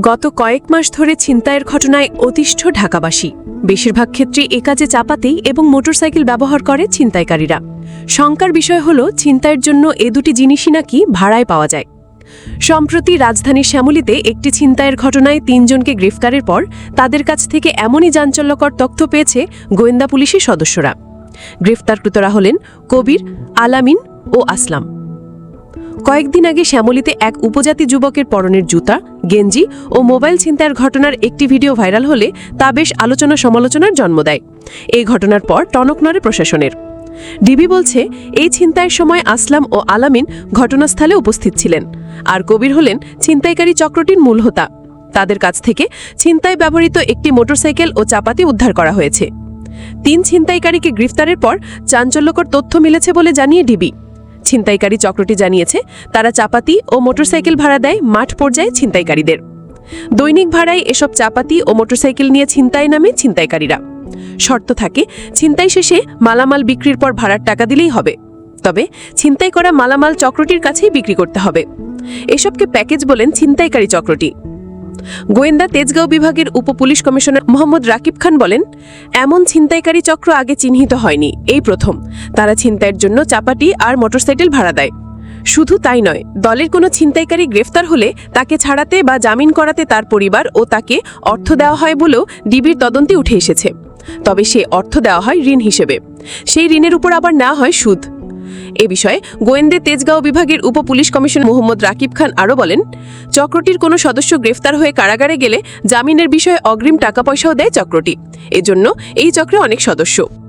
গত কয়েক মাস ধরে ছিনতাইয়ের ঘটনায় অতিষ্ঠ ঢাকাবাসী। বেশিরভাগ ক্ষেত্রে এ কাজে চাপাতেই এবং মোটরসাইকেল ব্যবহার করে ছিনতাইকারীরা। শঙ্কার বিষয় হল, ছিনতাইয়ের জন্য এ দুটি জিনিসই নাকি ভাড়ায় পাওয়া যায়। সম্প্রতি রাজধানীর শ্যামলীতে একটি ছিনতাইয়ের ঘটনায় তিনজনকে গ্রেফতারের পর তাদের কাছ থেকে এমনই চাঞ্চল্যকর তথ্য পেয়েছে গোয়েন্দা পুলিশের সদস্যরা। গ্রেফতারকৃতরা হলেন কবির, আলামিন ও আসলাম। কয়েকদিন আগে শ্যামলীতে এক উপজাতি যুবকের পরনের জুতা, গেঞ্জি ও মোবাইল ছিনতাইয়ের ঘটনার একটি ভিডিও ভাইরাল হলে তা বেশ আলোচনা সমালোচনার জন্ম দেয়। এই ঘটনার পর টনক নড়ে প্রশাসনের। ডিবি বলছে, এই ছিনতাইয়ের সময় আসলাম ও আলামিন ঘটনাস্থলে উপস্থিত ছিলেন। আর কবির হলেন ছিনতাইকারী চক্রটির মূল হোতা। তাদের কাছ থেকে ছিনতাই ব্যবহৃত একটি মোটরসাইকেল ও চাপাতি উদ্ধার করা হয়েছে। তিন ছিনতাইকারীকে গ্রেফতারের পর চাঞ্চল্যকর তথ্য মিলেছে বলে জানিয়ে ডিবি। ছিনতাইকারী চক্রটি জানিয়েছে, তারা চাপাতি ও মোটরসাইকেল ভাড়া দেয় মাঠ পর্যায়ে ছিনতাইকারীদের। দৈনিক ভাড়ায় এসব চাপাতি ও মোটরসাইকেল নিয়ে ছিনতাই নামে ছিনতাইকারীরা। শর্ত থাকে, ছিনতাই শেষে মালামাল বিক্রির পর ভাড়ার টাকা দিলেই হবে। তবে ছিনতাই করা মালামাল চক্রটির কাছেই বিক্রি করতে হবে। এসবকে প্যাকেজ বলেন ছিনতাইকারী চক্রটি। গোয়েন্দা তেজগাঁও বিভাগের উপপুলিশ কমিশনার মোহাম্মদ রাকিব খান বলেন, এমন ছিনতাইকারী চক্র আগে চিহ্নিত হয়নি। এই প্রথম। তারা ছিনতাইয়ের জন্য চাপাটি আর মোটরসাইকেল ভাড়া দেয়। শুধু তাই নয়, দলের কোনো ছিনতাইকারী গ্রেফতার হলে তাকে ছাড়াতে বা জামিন করাতে তার পরিবার ও তাকে অর্থ দেওয়া হয় বলেও ডিবির তদন্তে উঠে এসেছে। তবে সে অর্থ দেওয়া হয় ঋণ হিসেবে। সেই ঋণের উপর আবার নেওয়া হয় সুদ। এ বিষয়ে গোয়েন্দে তেজগাঁও বিভাগের উপ পুলিশ কমিশনার মোহাম্মদ রাকিব খান আরও বলেন, চক্রটির কোনো সদস্য গ্রেফতার হয়ে কারাগারে গেলে জামিনের বিষয়ে অগ্রিম টাকা পয়সাও দেয় চক্রটি। এজন্য এই চক্রে অনেক সদস্য।